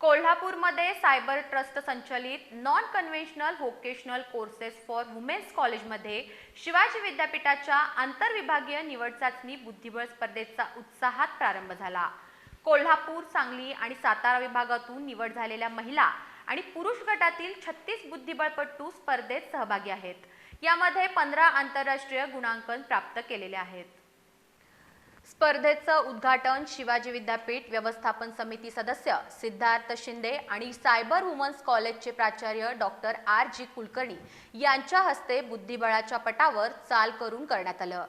कोल्हापूरमध्ये cyber trust संचलित non conventional vocational courses for womens कॉलेजमध्ये शिवाजी विद्यापीठाच्या आंतरविभागीय निवड चाचणी बुद्धिबळ स्पर्धेचा उत्साहात प्रारंभ झाला. कोल्हापूर सांगली आणि सातारा विभागातून निवड झालेल्या महिला आणि पुरुष गटातील छत्तीस बुद्धिबळपटू स्पर्धेत सहभागी आहेत. यामध्ये पंधरा आंतरराष्ट्रीय गुणांकन प्राप्त केलेले आहेत. स्पर्धेचं उद्घाटन शिवाजी विद्यापीठ व्यवस्थापन समिती सदस्य सिद्धार्थ शिंदे आणि सायबर वुमन्स कॉलेजचे प्राचार्य डॉक्टर आर जी कुलकर्णी यांच्या हस्ते बुद्धिबळाच्या पटावर चाल करून करण्यात आलं.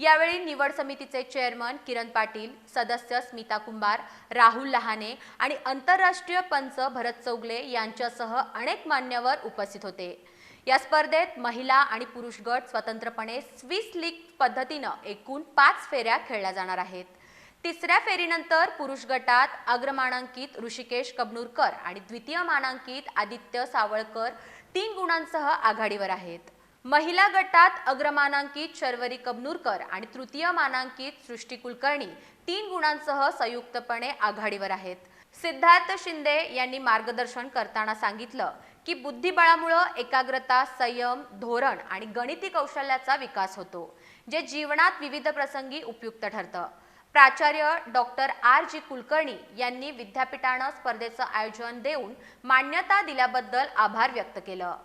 यावेळी निवड समितीचे चेअरमन किरण पाटील सदस्य स्मिता कुंभार राहुल लहाने आणि आंतरराष्ट्रीय पंच भरत चौगले यांच्यासह अनेक मान्यवर उपस्थित होते. या स्पर्धेत महिला आणि पुरुष गट स्वतंत्रपणे स्विस लीग पद्धतीनं एकूण पाच फेऱ्या खेळल्या जाणार आहेत. तिसऱ्या फेरीनंतर पुरुष गटात अग्रमानांकित ऋषिकेश कबनूरकर आणि द्वितीय मानांकित आदित्य सावळकर तीन गुणांसह आघाडीवर आहेत. महिला गटात अग्रमानांकित शर्वरी कबनूरकर आणि तृतीय मानांकित सृष्टी कुलकर्णी तीन गुणांसह संयुक्तपणे आघाडीवर आहेत. सिद्धार्थ शिंदे यांनी मार्गदर्शन करताना सांगितलं की बुद्धिबळामुळं एकाग्रता संयम धोरण आणि गणिती कौशल्याचा विकास होतो जे जीवनात विविध प्रसंगी उपयुक्त ठरतं. प्राचार्य डॉक्टर आर जी कुलकर्णी यांनी विद्यापीठानं स्पर्धेचं आयोजन देऊन मान्यता दिल्याबद्दल आभार व्यक्त केलं.